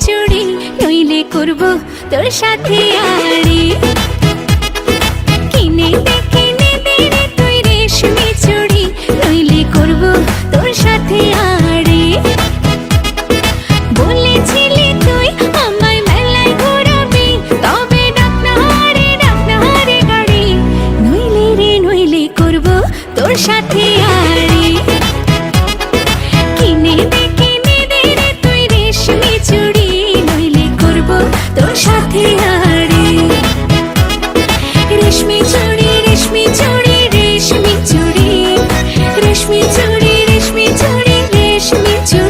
চুড়ি নইলে করব তোর সাথে আড়ি রেশমি চুড়ি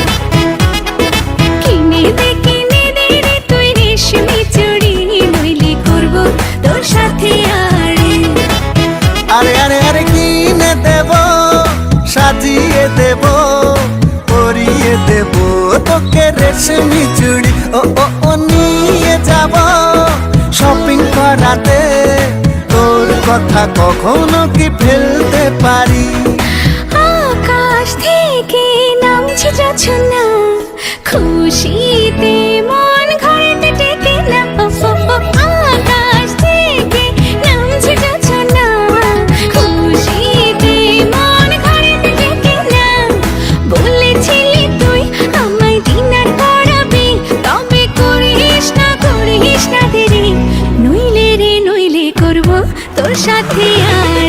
সাজিয়ে দেব, পরিয়ে দেব। তোকে রেশমি চুড়ি, ও ও নিয়ে যাব। শপিং করাতে তোর কথা কখনো কি ফেলতে পারি? করব তোর সাথে আর